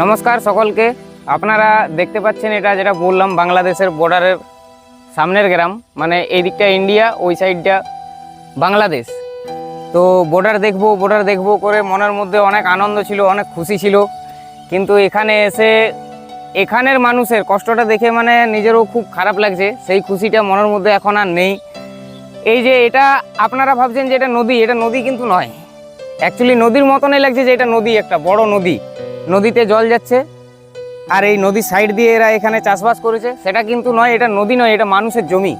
নমস্কার সকলকে। আপনারা দেখতে পাচ্ছেন এটা যেটা বললাম, বাংলাদেশের বর্ডারের সামনের গ্রাম মানে এই দিকটা ইন্ডিয়া ওই সাইডটা বাংলাদেশ। তো বর্ডার দেখব বর্ডার দেখব করে মনের মধ্যে অনেক আনন্দ ছিল, অনেক খুশি ছিল। কিন্তু এখানে এসে এখানের মানুষের কষ্টটা দেখে মানে নিজেরও খুব খারাপ লাগছে। সেই খুশিটা মনের মধ্যে এখন আর নেই। এই যে এটা আপনারা ভাবছেন যে এটা নদী এটা নদী কিন্তু নয়। অ্যাকচুয়ালি নদীর মতনই লাগছে যে এটা নদী, একটা বড় নদী। নদীতে জল যাচ্ছে। আর এই নদীর সাইড দিয়ে এরা এখানে চাষবাস করেছে, সেটা কিন্তু নয়, এটা নদী নয়, এটা মানুষের জমি।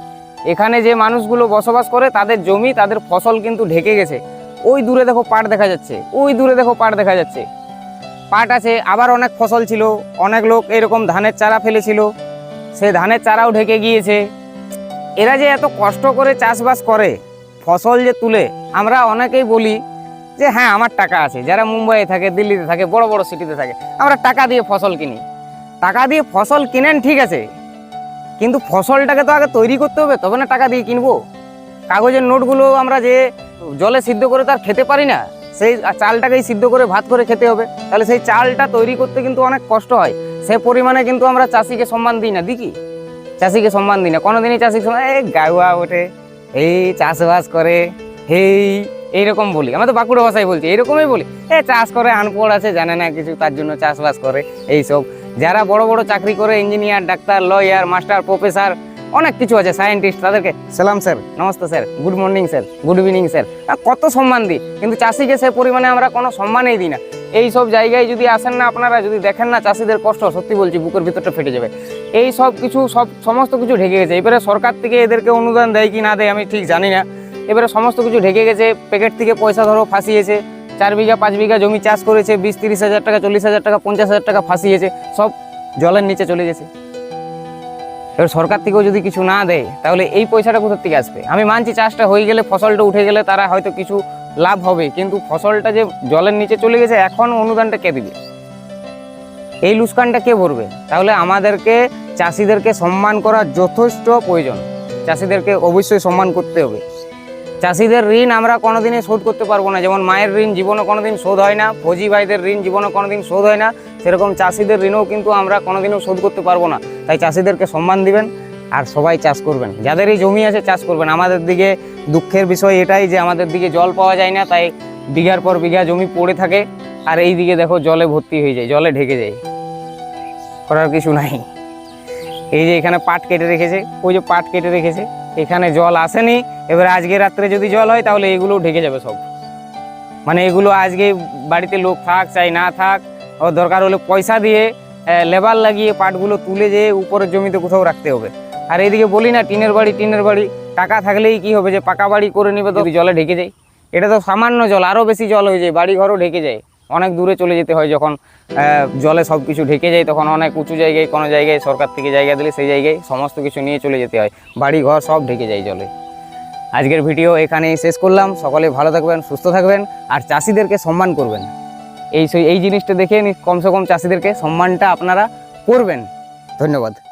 এখানে যে মানুষগুলো বসবাস করে, তাদের জমি, তাদের ফসল কিন্তু ঢেকে গেছে। ওই দূরে দেখো পাট দেখা যাচ্ছে, ওই দূরে দেখো পাট দেখা যাচ্ছে। পাট আছে, আবার অনেক ফসল ছিল, অনেক লোক এরকম ধানের চারা ফেলেছিল। সে ধানের চারাও ঢেকে গিয়েছে। এরা যে এত কষ্ট করে চাষবাস করে, ফসল যে তুলে, আমরা অনেকেই বলি যে হ্যাঁ আমার টাকা আছে। যারা মুম্বাইয়ে থাকে, দিল্লিতে থাকে, বড় বড় সিটিতে থাকে, আমরা টাকা দিয়ে ফসল কিনি। টাকা দিয়ে ফসল কিনেন, ঠিক আছে। কিন্তু ফসলটাকে তো আগে তৈরি করতে হবে, তবে না টাকা দিয়ে কিনবো। কাগজের নোটগুলো আমরা যে জলে সিদ্ধ করে তার খেতে পারি না, সেই চালটাকেই সিদ্ধ করে, ভাত করে খেতে হবে। তাহলে সেই চালটা তৈরি করতে কিন্তু অনেক কষ্ট হয়। সে পরিমাণে কিন্তু আমরা চাষিকে সম্মান দিই না দিই কি চাষিকে সম্মান দিই না। কোনোদিনই চাষিকে সম্মান এই গাউয়া ওঠে, এই চাষবাস করে, হেই এইরকম বলি। আমরা তো বাঁকুড়া ভাষায় বলছি, এইরকমই বলি। এ, চাষ করে, আনপড় আছে, জানে না কিছু, তার জন্য চাষবাস করে, এইসব। যারা বড় বড় চাকরি করে engineer doctor lawyer master professor অনেক কিছু আছে সায়েন্টিস্ট তাদেরকে সালাম sir namaste sir good morning sir good evening sir. কত সম্মান দিই। কিন্তু চাষিকে সে পরিমাণে আমরা কোনো সম্মানই দিই না। এই সব জায়গায় যদি আসেন না আপনারা, যদি দেখেন না চাষিদের কষ্ট, সত্যি বলছি, বুকের ভিতরটা ফেটে যাবে। এই সব কিছু, সব, সমস্ত কিছু ঢেকে গেছে। এবারে সরকার থেকে এদেরকে অনুদান দেয় কি না দেয় আমি ঠিক জানি না। এবারে সমস্ত কিছু ঢেকে গেছে। প্যাকেট থেকে পয়সা ধরো ফাঁসিয়েছে। চার বিঘা, পাঁচ বিঘা জমি চাষ করেছে, বিশ, তিরিশ হাজার টাকা, চল্লিশ হাজার টাকা, পঞ্চাশ হাজার টাকা ফাঁসিয়েছে। সব জলের নিচে চলে গেছে। এবার সরকার থেকেও যদি কিছু না দেয়, তাহলে এই পয়সাটা কোথার থেকে আসবে? আমি মানছি চাষটা হয়ে গেলে ফসলটা উঠে গেলে তারা হয়তো কিছু লাভ হবে, কিন্তু ফসলটা যে জলের নিচে চলে গেছে, এখন অনুদানটা কে দিবে? এই লুস্কানটা কে ভরবে? তাহলে আমাদেরকে, চাষিদেরকে সম্মান করা যথেষ্ট প্রয়োজন। চাষিদেরকে অবশ্যই সম্মান করতে হবে। চাষিদের ঋণ আমরা কোনোদিনই শোধ করতে পারব না। যেমন মায়ের ঋণ জীবনে কোনোদিন শোধ হয় না, ফৌজি ভাইদের ঋণ জীবনে কোনোদিন শোধ হয় না, সেরকম চাষিদের ঋণও কিন্তু আমরা কোনোদিনও শোধ করতে পারব না। তাই চাষিদেরকে সম্মান দিবেন আর সবাই চাষ করবেন। যাদের এই জমি আছে চাষ করবেন। আমাদের দিকে দুঃখের বিষয় এটাই যে আমাদের দিকে জল পাওয়া যায় না, তাই বিঘার পর বিঘা জমি পড়ে থাকে। আর এই দিকে দেখো জলে ভর্তি হয়ে যায়, জলে ঢেকে যায়। করার কিছু নাই। এই যে এখানে পাট কেটে রেখেছে, ওই যে পাট কেটে রেখেছে। এখানে জল আসেনি। এবার আজকে রাত্রে যদি জল হয়, তাহলে এগুলো ঢেকে যাবে সব। মানে এগুলো আজকে বাড়িতে লোক থাক চাই না থাক, ও দরকার হলে পয়সা দিয়ে লেবার লাগিয়ে পাটগুলো তুলে যেয়ে উপরের জমিতে কোথাও রাখতে হবে। আর এইদিকে বলি না, টিনের বাড়ি টিনের বাড়ি, টাকা থাকলেই কি হবে যে পাকা বাড়ি করে নিবে তো জলে ঢেকে যায়। এটা তো সামান্য জল, আরও বেশি জল হয়ে যায় বাড়ি ঘরও ঢেকে যায়। অনেক দূরে চলে যেতে হয় যখন জলে সব কিছু ঢেকে যায়, তখন অনেক উঁচু জায়গায়, কোনো জায়গায় সরকার থেকে জায়গা দিলে সেই জায়গায় সমস্ত কিছু নিয়ে চলে যেতে হয়। বাড়ি ঘর সব ঢেকে যায় জলে। আজকের ভিডিও এখানেই শেষ করলাম। সকলে ভালো থাকবেন, সুস্থ থাকবেন, আর চাষিদেরকে সম্মান করবেন। এই এই জিনিসটা দেখে কমসে কম চাষিদেরকে সম্মানটা আপনারা করবেন। ধন্যবাদ।